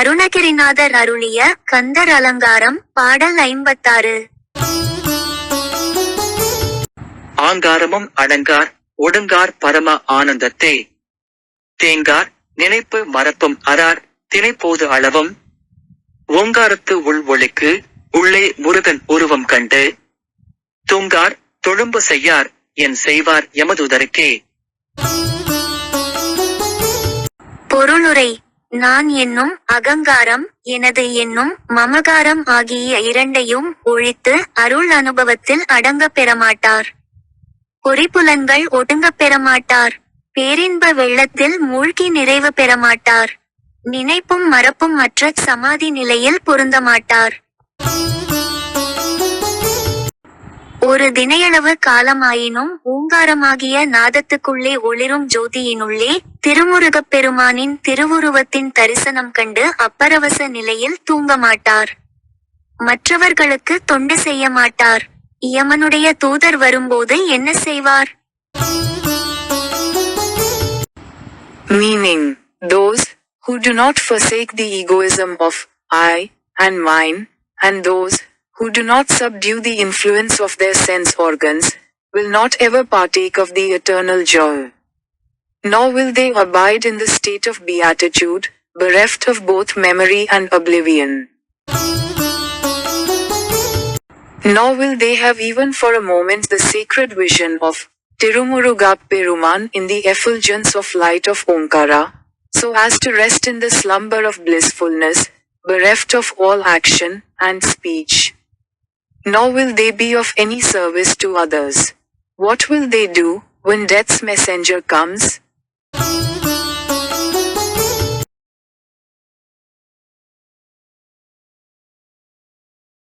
அருணகிரிநாதர் அருளிய கந்தர் அலங்காரம் பாடல் ஐம்பத்தாறு. ஆங்காரமும் அடங்கார் ஒடுங்கார் பரம ஆனந்தத்தே. தேங்கார் நினைப்பு மறப்பும் அறார் திணைப்போது அளவும். ஓங்காரத்து உள் ஒளிக்கு உள்ளே முருகன் உருவம் கண்டு. தூங்கார் தொழும்பு செய்யார் என் செய்வார் எமதுதருக்கே பொருளுரை நான் என்னும் அகங்காரம் எனது என்னும் மமகாரம் ஆகிய இரண்டையும் ஒழித்து அருள் அனுபவத்தில் அடங்கப் பெறமாட்டார். பொறிப்புலன்கள் ஒடுங்கப் பெறமாட்டார். பேரின்ப வெள்ளத்தில் மூழ்கி நிறைவு பெறமாட்டார். நினைப்பும் மறப்பும் அற்ற சமாதி நிலையில் பொருந்தமாட்டார். ஒரு தினையளவு காலமாயினும் ஓங்காரமாகிய நாதத்துக்குள்ளே ஒளிரும் ஜோதியினுள்ளே திருமுருகப் பெருமானின் திருவுருவத்தின் தரிசனம் கண்டு அப்பரவச நிலையில் தூங்க மாட்டார். மற்றவர்களுக்கு தொண்டு செய்ய மாட்டார். யமனுடைய தூதர் வரும்போது என்ன செய்வார்? Meaning those who do not forsake the egoism of I and mine, and those who do not subdue the influence of their sense organs, will not ever partake of the eternal joy. Nor will they abide in the state of beatitude, bereft of both memory and oblivion. Nor will they have even for a moment the sacred vision of Tirumuruga Peruman in the effulgence of light of Omkara, so as to rest in the slumber of blissfulness, bereft of all action and speech. Nor will they be of any service to others. What will they do when death's messenger comes?